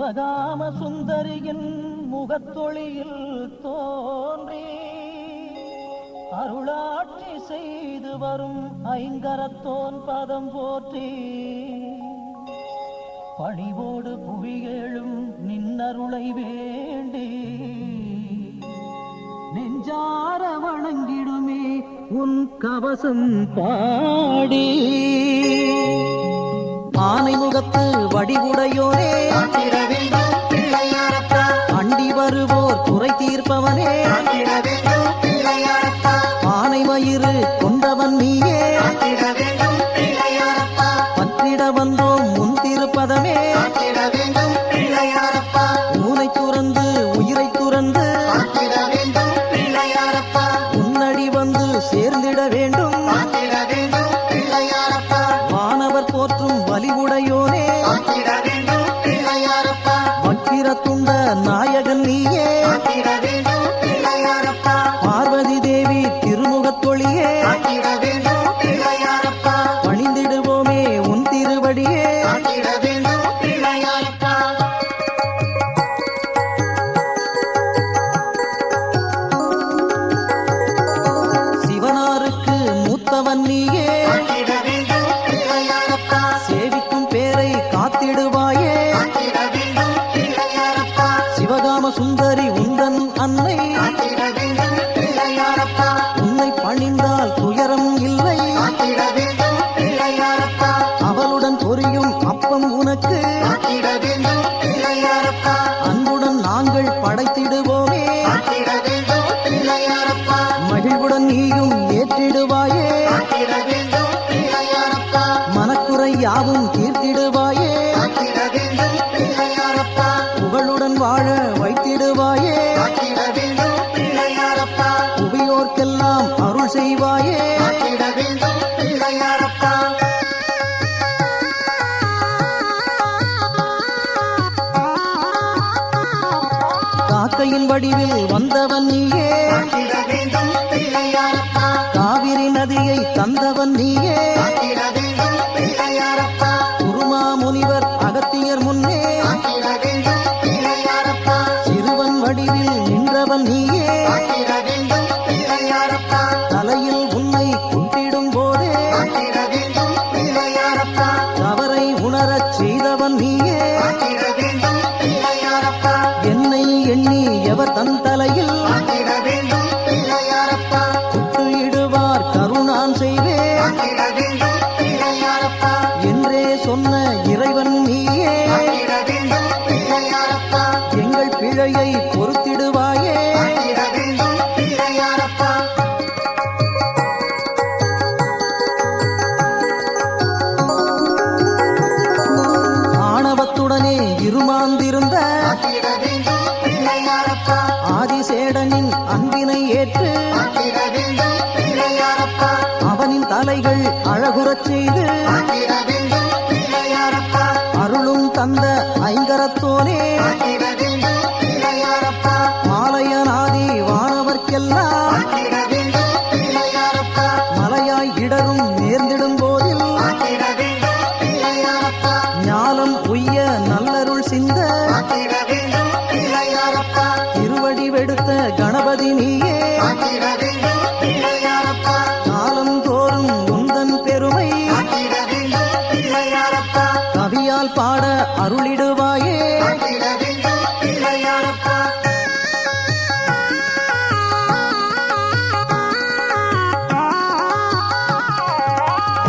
சர்வதாம சுந்தரியின் முகத்தொழியில் தோன்றி. அருளாட்சி செய்து வரும் ஐங்கரத்தோன் பதம் போற்றி. பணிவோடு புவியேழும் நின்னருளை வேண்டி. நெஞ்சார வணங்கிடுமே உன் கவசம் பாடி. ஆனை முகத்து வடிவுடையோரே முன்திருப்பதமே வேண்டும் பிள்ளையார வடிவில் வந்தவன் நீயே. காவிரி நதியை தந்தவன் நீயே. குருமா முனிவர் அகத்தியர் முன்னே. சிறுவன் வடிவில் நின்றவன் நீயே. தலையில் உன்னை குட்டிடும் போதே. தவறை உணரச் செய்தவன் நீயே. ಅನಂತ பாட அருளிடுவாயே.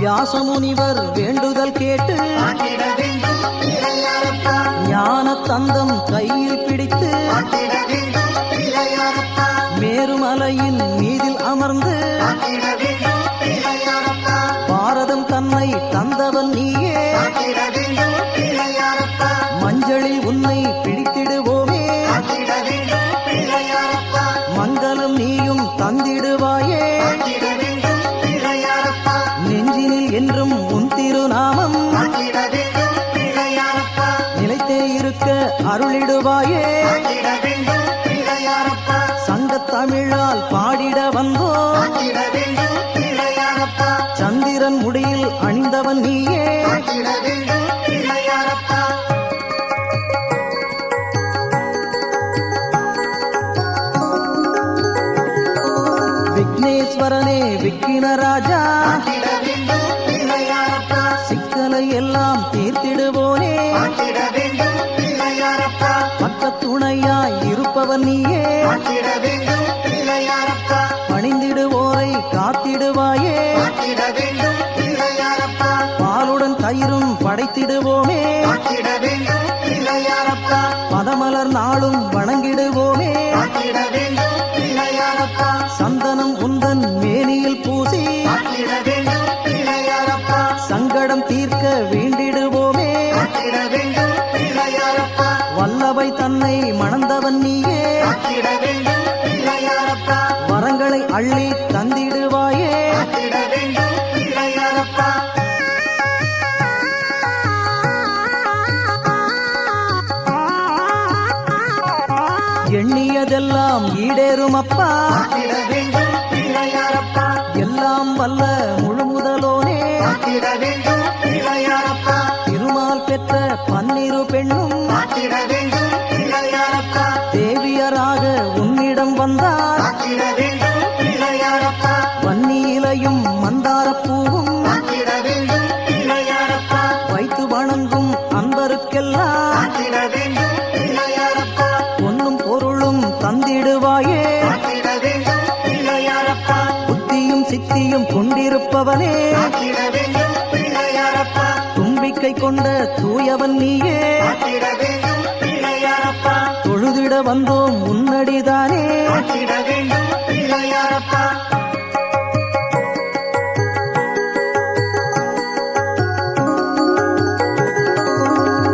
வியாசமுனிவர் வேண்டுதல் கேட்டு ஞான தந்தம் கையில் பிடித்து மேருமலையின் மீதில் அமர்ந்து பாரதம் தன்னை தந்தவன் நீயே. இருக்க அருளிடுவாயே. சங்க தமிழால் பாடிட வந்தோ சந்திரன் முடியில் அணிந்தவன் நீயே. விக்னேஸ்வரனே விக்கின ராஜா. துணையாய் இருப்பவன் நீயே. பணிந்திடுவோரை காத்திடுவாயே. பாலுடன் தயிரும் படைத்திடுவோமே. பதமலர் நாளும் வணங்கிடுவோமே. எண்ணியதெல்லாம் ஈடேறும் அப்பா எல்லாம் வல்ல முழு முதலோனே திருமால் பெற்ற பன்னிரு பெண்ணும் தேவியராக உன்னிடம் வந்தார். வன்னியிலையும் பிள்ளையாரப்பா. தும்பிக்கை கொண்ட தூயவன் நீயே. தொழுதிட வந்தோம் முன்னடிதானே.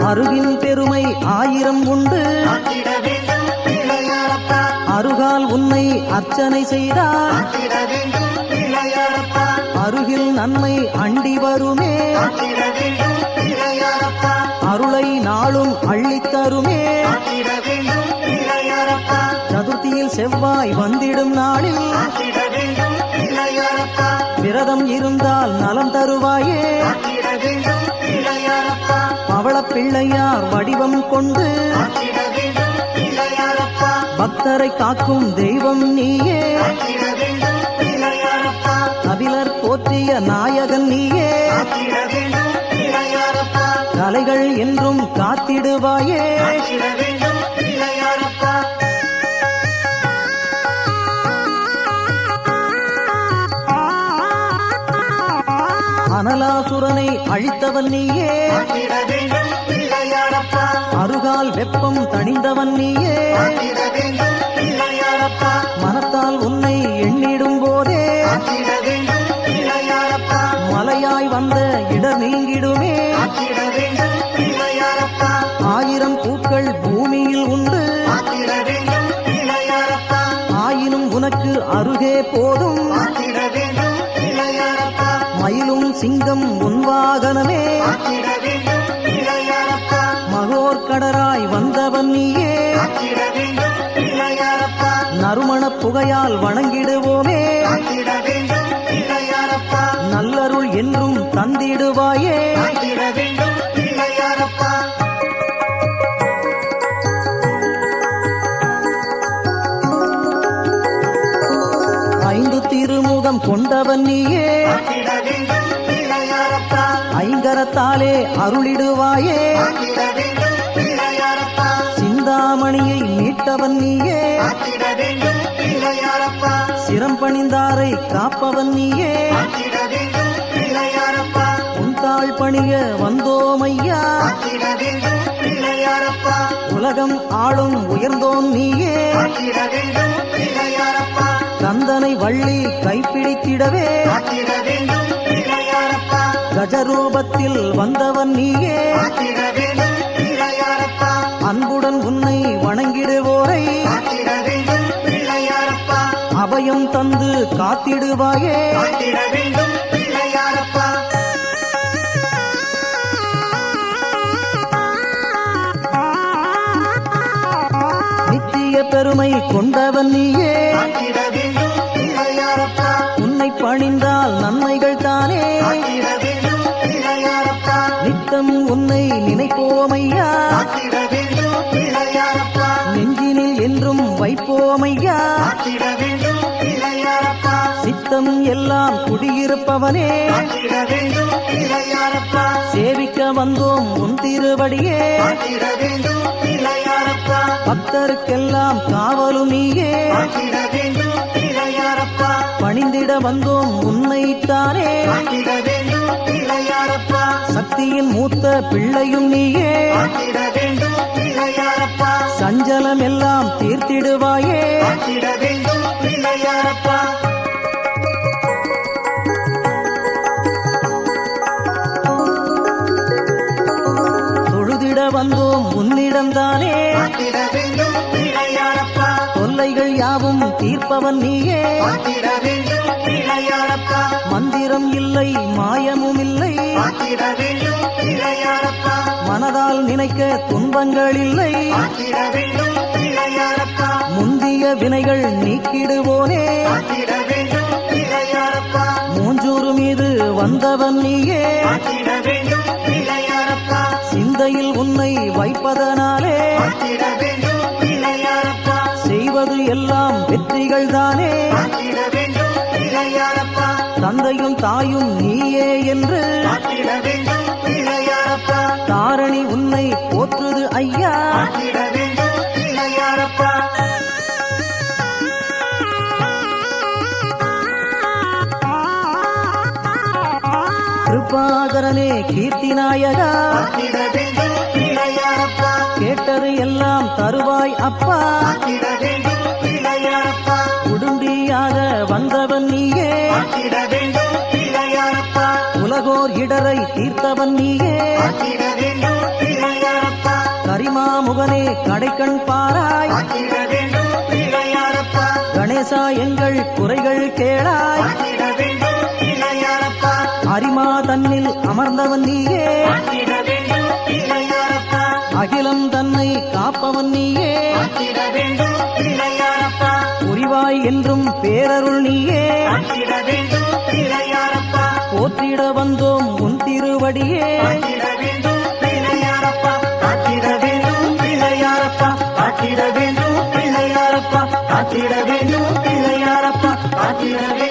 அருகின் பெருமை ஆயிரம் உண்டு. அருகால் உன்னை அர்ச்சனை செய்தார். நன்மை அண்டி வருமே. அருளை நாளும் அள்ளித் தருமே. சதுர்த்தியில் செவ்வாய் வந்திடும் நாளில் விரதம் இருந்தால் நலம் தருவாயே. காத்திட பவள பிள்ளையார் வடிவம் கொண்டு பக்தரை காக்கும் தெய்வம் நீயே. அகிலர் போற்றிய நாயகன் நீயே. கலைகள் என்றும் காத்திடுவாயே. அனலாசுரனை அழித்தவன் நீயே. அருகால் வெப்பம் தணிந்தவன் நீயே. மனத்தால் உன்னை எண்ணிடும் போதே. வந்த இட நீங்கிடுமே ஆயிரம் பூக்கள் பூமியில் உண்டு. ஆயினும் உனக்கு அருகே போதும். மயிலும் சிங்கம் உன் வாகனமே. மகோர் கடராய் வந்தவன் நீயே. நறுமண புகையால் வணங்கிடுவோமே. தந்திடுவாயே. ஐந்து திருமுகம் கொண்டவன் நீயே. ஐங்கரத்தாலே அருளிடுவாயே. சிந்தாமணியை மீட்டவன் நீயே. சிரம் பணிந்தாரை காப்பவன் நீயே. திருவாய் பணிய வந்தோமையா? உலகம் ஆளும் உயர்ந்தோம் நீயே. கந்தனை வள்ளி கைப்பிடித்திடவே. கஜரூபத்தில் வந்தவன் நீயே. அன்புடன் உன்னை வணங்கிடுவோரை. அபயம் தந்து காத்திடுவாயே. பெருமை கொண்டவன் நீயே. உன்னை பணிந்தால் நன்மைகள் தானே. நித்தம் உன்னை நினைப்போமையா. நெஞ்சினில் என்றும் வைப்போமையா. சித்தம் உள்ளமெல்லாம் குடியிருப்பவனே. சேவிக்க வந்தோம் உன் திருவடியே. பக்தருக்கெல்லாம் காவலும் நீயே. பணிந்திட வந்தோம் உன்னைத்தானே. சக்தியின் மூத்த பிள்ளையும் நீயே. சஞ்சலம் எல்லாம் தீர்த்திடுவாயே. தொழுதிட வந்தோம் உன்னிடம்தானே. தொல்லைகள் யாவும் தீர்ப்பவன் நீயே. மந்திரம் இல்லை மாயமும் இல்லை. மனதால் நினைக்க துன்பங்கள் இல்லை. முந்திய வினைகள் நீக்கிடுவோனே. மூஞ்சூறு மீது வந்தவன் நீயே. வெற்றிகள் தானே தந்தையும் தாயும் நீயே என்று தாரணி உன்னை போற்றுது ஐயா. கிருபாகரனே கீர்த்தி நாயகா கேட்டது எல்லாம் தருவாய் அப்பா. குடும்பியாக வந்தவன் நீயே. உலகோர் இடரை தீர்த்தவன் நீயே. கரிமாமுகனே கடைக்கண் பாராய். கணேசா எங்கள் குறைகள் கேளாய். அரிமா தன்னில் அமர்ந்தவன் நீயே. அகிலம் தன்னை காப்பவன் நீயே. வேண்டும் பிள்ளையாரப்பா புரிவாய் என்றும் பேரருள் நீயே. போற்றிட வந்தோம் உன் திருவடியே. காத்திட வேண்டும் பிள்ளையாரப்பா. காத்திட வேண்டும் பிள்ளையாரப்பா. காத்திட